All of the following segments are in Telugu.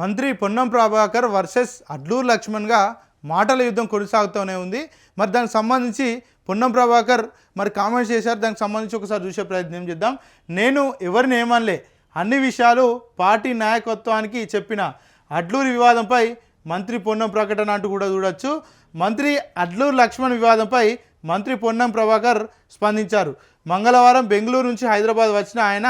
మంత్రి పొన్నం ప్రభాకర్ వర్సెస్ అడ్లూరు లక్ష్మణ్గా మాటల యుద్ధం కొనసాగుతూనే ఉంది. మరి దానికి సంబంధించి పొన్నం ప్రభాకర్ మరి కామెంట్స్ చేశారు. దానికి సంబంధించి ఒకసారి చూసే ప్రయత్నం చేద్దాం. నేను ఎవరిని ఏమనలే. అన్ని విషయాలు పార్టీ నాయకత్వానికి చెప్పిన అడ్లూరు వివాదంపై మంత్రి పొన్నం ప్రకటన అంటూ కూడా చూడొచ్చు. మంత్రి అడ్లూరు లక్ష్మణ్ వివాదంపై మంత్రి పొన్నం ప్రభాకర్ స్పందించారు. మంగళవారం బెంగళూరు నుంచి హైదరాబాద్ వచ్చిన ఆయన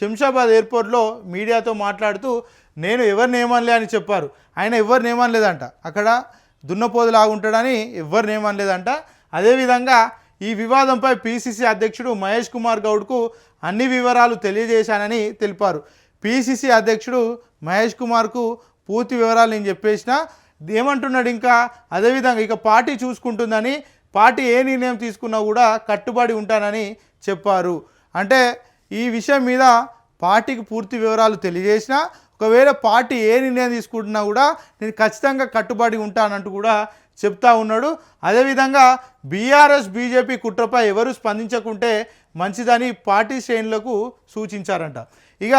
శంషాబాద్ ఎయిర్పోర్ట్లో మీడియాతో మాట్లాడుతూ నేను ఎవరిని ఏమనలే అని చెప్పారు. ఆయన ఎవరిని ఏమనలేదంట. అక్కడ దున్నపోదులాగుంటాడని ఎవరిని ఏమనలేదంట. అదేవిధంగా ఈ వివాదంపై పిసిసి అధ్యక్షుడు మహేష్ కుమార్ గౌడ్కు అన్ని వివరాలు తెలియజేశానని తెలిపారు. పిసిసి అధ్యక్షుడు మహేష్ కుమార్కు పూర్తి వివరాలు నేను చెప్పేసిన. ఏమంటున్నాడు ఇంకా? అదేవిధంగా ఇక పార్టీ చూసుకుంటుందని పార్టీ ఏ నిర్ణయం తీసుకున్నా కూడా కట్టుబడి ఉంటానని చెప్పారు. అంటే ఈ విషయం మీద పార్టీకి పూర్తి వివరాలు తెలియజేసిన ఒకవేళ పార్టీ ఏ నిర్ణయం తీసుకుంటున్నా కూడా నేను ఖచ్చితంగా కట్టుబడి ఉంటానంటూ కూడా చెప్తా ఉన్నాడు. అదేవిధంగా బీఆర్ఎస్ బీజేపీ కుట్రపై ఎవరు స్పందించకుంటే మంచిదని పార్టీ శ్రేణులకు సూచించారంట. ఇక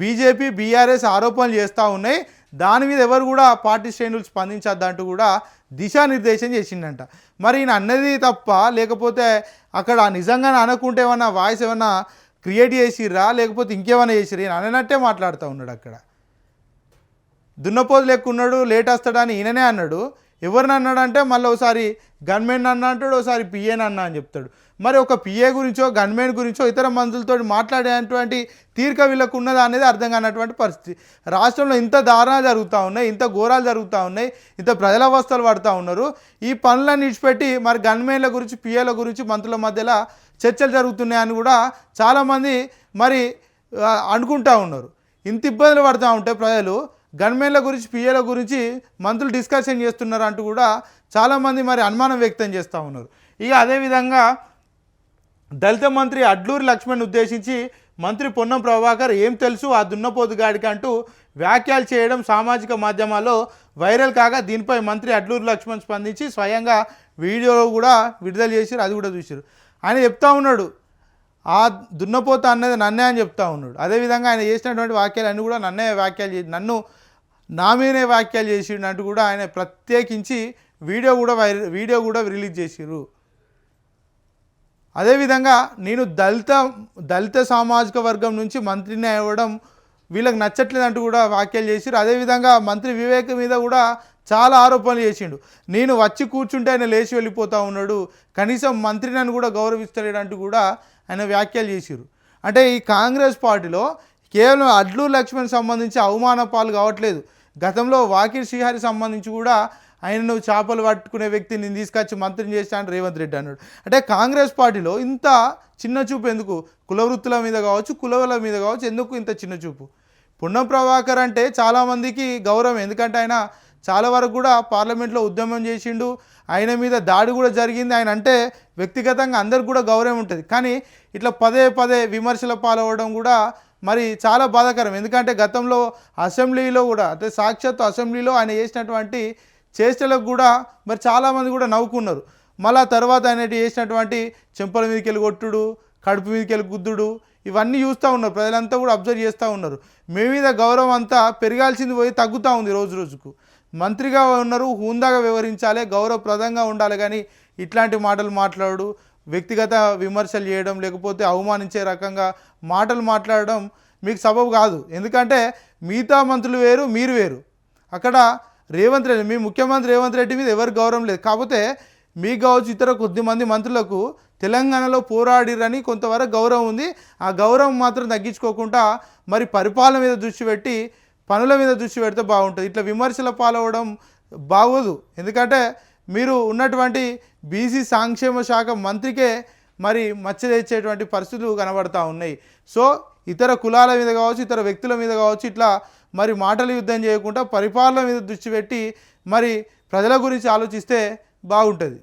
బీజేపీ బీఆర్ఎస్ ఆరోపణలు చేస్తూ ఉన్నాయి. దాని మీద ఎవరు కూడా పార్టీ శ్రేణులు స్పందించద్దంటూ కూడా దిశానిర్దేశం చేసిందంట మరి ఈయన అన్నది తప్ప లేకపోతే అక్కడ నిజంగానే అనుకుంటే ఏమన్నా వాయిస్ ఏమన్నా క్రియేట్ చేసిర్రా? లేకపోతే ఇంకేమైనా చేసిర్రా? ఈయన అన్నట్టే మాట్లాడుతూ ఉన్నాడు అక్కడ. దున్నపోతు లెక్కున్నాడు లేట్ వస్తాడని ఈయననే అన్నాడు. ఎవరిని అన్నాడంటే మళ్ళీ ఒకసారి గన్మెన్ అన్న అంటాడు ఒకసారి పిఏని అన్న అని చెప్తాడు. మరి ఒక పిఏ గురించో గన్మెన్ గురించో ఇతర మంత్రులతో మాట్లాడేటువంటి తీరిక వీళ్ళకు ఉన్నదా అనేది అర్థం కానటువంటి పరిస్థితి. రాష్ట్రంలో ఇంత దారుణాలు జరుగుతూ ఉన్నాయి ఇంత ఘోరాలు జరుగుతూ ఉన్నాయి ఇంత ప్రజల అవస్థలు పడుతూ ఉన్నారు. ఈ పనులను ఇచ్చిపెట్టి మరి గన్మెన్ల గురించి పిఏల గురించి మంత్రుల మధ్యలో చర్చలు జరుగుతున్నాయని కూడా చాలామంది మరి అనుకుంటూ ఉన్నారు. ఇంత ఇబ్బందులు పడుతూ ఉంటే ప్రజలు గన్మెన్ల గురించి పిఏల గురించి మంత్రులు డిస్కషన్ చేస్తున్నారు అంటూ కూడా చాలామంది మరి అనుమానం వ్యక్తం చేస్తూ ఉన్నారు. ఇక అదేవిధంగా దళిత మంత్రి అడ్లూరి లక్ష్మణ్ ఉద్దేశించి మంత్రి పొన్నం ప్రభాకర్ ఏం తెలుసు? ఆ దున్నపోతుగాడికి అంటూ వ్యాఖ్యలు చేయడం సామాజిక మాధ్యమాల్లో వైరల్ కాగా దీనిపై మంత్రి అడ్లూరి లక్ష్మణ్ స్పందించి స్వయంగా వీడియోలో కూడా విడుదల చేశారు అది కూడా చూశారు. ఆయన చెప్తా ఉన్నాడు ఆ దున్నపోత అన్నది నన్నే అని చెప్తా ఉన్నాడు. అదేవిధంగా ఆయన చేసినటువంటి వాక్యాలు అన్నీ కూడా నన్నే వ్యాఖ్యలు చేసి నన్ను నా మీదనే వ్యాఖ్యలు చేసిండు కూడా ఆయన ప్రత్యేకించి వీడియో కూడా వైర వీడియో కూడా రిలీజ్ చేసిరు అదేవిధంగా నేను దళిత దళిత సామాజిక వర్గం నుంచి మంత్రిని అవ్వడం వీళ్ళకి నచ్చట్లేదంటూ కూడా వ్యాఖ్యలు చేసిరు అదేవిధంగా మంత్రి వివేక్ మీద కూడా చాలా ఆరోపణలు చేసిండు. నేను వచ్చి కూర్చుంటే ఆయన లేచి వెళ్ళిపోతూ ఉన్నాడు. కనీసం మంత్రి నన్ను కూడా గౌరవిస్తలేడంటూ కూడా ఆయన వ్యాఖ్యలు చేసిరు అంటే ఈ కాంగ్రెస్ పార్టీలో కేవలం అడ్లూరు లక్ష్మణ్ సంబంధించి అవమాన పాలు కావట్లేదు. గతంలో వాకిర్ శ్రీహరి సంబంధించి కూడా ఆయనను చేపలు పట్టుకునే వ్యక్తిని నేను తీసుకొచ్చి మంత్రిని చేస్తాను రేవంత్ రెడ్డి అన్నాడు. అంటే కాంగ్రెస్ పార్టీలో ఇంత చిన్న చూపు ఎందుకు? కులవృత్తుల మీద కావచ్చు కులవల మీద కావచ్చు ఎందుకు ఇంత చిన్న చూపు? పున్నం ప్రభాకర్ అంటే చాలామందికి గౌరవం. ఎందుకంటే ఆయన చాలా వరకు కూడా పార్లమెంట్లో ఉద్యమం చేసిండు. ఆయన మీద దాడి కూడా జరిగింది. ఆయన అంటే వ్యక్తిగతంగా అందరికి కూడా గౌరవం ఉంటుంది. కానీ ఇట్లా పదే పదే విమర్శల పాలవడం కూడా మరి చాలా బాధాకరం. ఎందుకంటే గతంలో అసెంబ్లీలో కూడా అంటే సాక్షాత్ అసెంబ్లీలో ఆయన చేసినటువంటి చేష్టలకు కూడా మరి చాలామంది కూడా నవ్వుకున్నారు. మళ్ళా తర్వాత ఆయన చేసినటువంటి చెంపల మీదకి వెళ్ళి కొట్టుడు కడుపు మీదకి వెళ్ళి గుద్దుడు ఇవన్నీ చూస్తూ ఉన్నారు. ప్రజలంతా కూడా అబ్జర్వ్ చేస్తూ ఉన్నారు. మీ మీద గౌరవం అంతా పెరగాల్సింది పోయి తగ్గుతూ ఉంది రోజు రోజుకు. మంత్రిగా ఉన్నారు హుందాగా వ్యవహరించాలి గౌరవప్రదంగా ఉండాలి. కానీ ఇట్లాంటి మాటలు మాట్లాడు వ్యక్తిగత విమర్శలు చేయడం లేకపోతే అవమానించే రకంగా మాటలు మాట్లాడడం మీకు సబబు కాదు. ఎందుకంటే మిగతా మంత్రులు వేరు మీరు వేరు. అక్కడ రేవంత్ రెడ్డి మీ ముఖ్యమంత్రి రేవంత్ రెడ్డి మీద ఎవరు గౌరవం లేదు. కాకపోతే మీకు కావచ్చు ఇతర కొద్దిమంది మంత్రులకు తెలంగాణలో పోరాడిరని కొంతవరకు గౌరవం ఉంది. ఆ గౌరవం మాత్రం తగ్గించుకోకుండా మరి పరిపాలన మీద దృష్టి పెట్టి పనుల మీద దృష్టి పెడితే బాగుంటుంది. ఇట్లా విమర్శల పాలవడం బాగోదు. ఎందుకంటే మీరు ఉన్నటువంటి బీసీ సంక్షేమ శాఖ మంత్రికే మరి మచ్చ తెచ్చేటువంటి పరిస్థితులు కనబడతా ఉన్నాయి. సో ఇతర కులాల మీద కావచ్చు ఇతర వ్యక్తుల మీద కావచ్చు ఇట్లా మరి మాటల యుద్ధం చేయకుండా పరిపాలన మీద దృష్టి పెట్టి మరి ప్రజల గురించి ఆలోచిస్తే బాగుంటుంది.